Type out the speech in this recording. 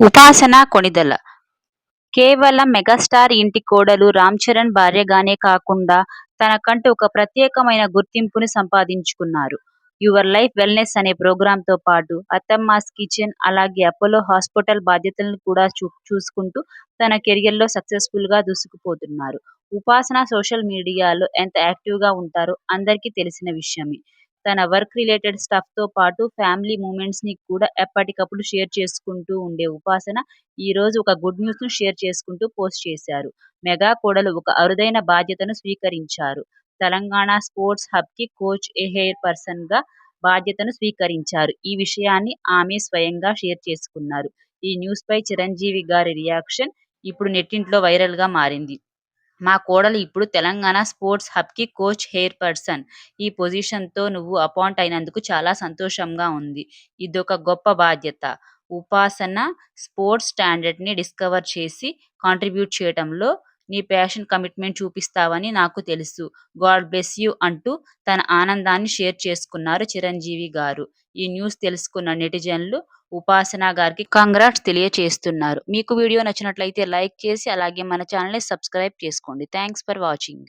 ఉపాసన కొణిదల కేవలం మెగాస్టార్ ఇంటి కోడలు రామ్ చరణ్ భార్యగానే కాకుండా తనకంటూ ఒక ప్రత్యేకమైన గుర్తింపుని సంపాదించుకున్నారు. 'యువర్ లైఫ్ వెల్నెస్' అనే ప్రోగ్రామ్తో పాటు 'అత్తమ్మాస్ కిచెన్' అలాగే 'అపోలో హాస్పిటల్' బాధ్యతలను కూడా చూ చూసుకుంటూ తన కెరియర్లో సక్సెస్ఫుల్గా దూసుకుపోతున్నారు. ఉపాసన సోషల్ మీడియాలో ఎంత యాక్టివ్గా ఉంటారో అందరికీ తెలిసిన విషయమే. తన వర్క్ రిలేటెడ్ స్టఫ్తో పాటు ఫ్యామిలీ మూమెంట్స్ని కూడా ఎప్పటికప్పుడు షేర్ చేసుకుంటూ ఉండే ఉపాసన ఈ రోజు ఒక గుడ్ న్యూస్ను షేర్ చేసుకుంటూ పోస్ట్ చేశారు. మెగా కోడలు ఒక అరుదైన బాధ్యతను స్వీకరించారు. తెలంగాణ స్పోర్ట్స్ హబ్కి కోచ్ ఎహెయిర్ పర్సన్గా బాధ్యతను స్వీకరించారు. ఈ విషయాన్ని ఆమె స్వయంగా షేర్ చేసుకున్నారు. ఈ న్యూస్పై చిరంజీవి గారి రియాక్షన్ ఇప్పుడు నెట్టింట్లో వైరల్గా మారింది. మా కోడలు ఇప్పుడు తెలంగాణ స్పోర్ట్స్ హబ్కి కోచ్ హెయిర్ పర్సన్. ఈ పొజిషన్తో నువ్వు అపాయింట్ అయినందుకు చాలా సంతోషంగా ఉంది. ఇదొక గొప్ప బాధ్యత. ఉపాసన స్పోర్ట్స్ స్టాండర్డ్ని డిస్కవర్ చేసి కాంట్రిబ్యూట్ చేయడంలో నీ ప్యాషన్, కమిట్మెంట్ చూపిస్తావని నాకు తెలుసు. గాడ్ బ్లెస్ యూ అంటూ తన ఆనందాన్ని షేర్ చేసుకున్నారు చిరంజీవి గారు. ఈ న్యూస్ తెలుసుకున్న నెటిజన్లు ఉపాసన గారికి కంగ్రాట్స్ తెలియచేస్తున్నారు. మీకు వీడియో నచ్చినట్లయితే లైక్ చేసి అలాగే మన ఛానల్ని సబ్స్క్రైబ్ చేసుకోండి. Thanks for watching.